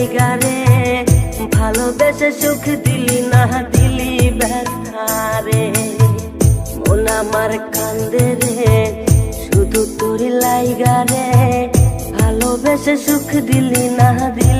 লাইগা রে ভালোবেসে সুখ দিলি না, দিলি ব্যথা রে মন আমার কান্দে রে, শুধু তোর লাইগারে ভালোবেসে সুখ দিলি না, দিলি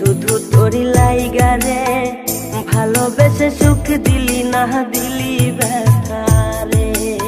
শুধু তোরি লাইগা রে। ভালোবেসে সুখ দিলি না দিলি ব্যথা রে।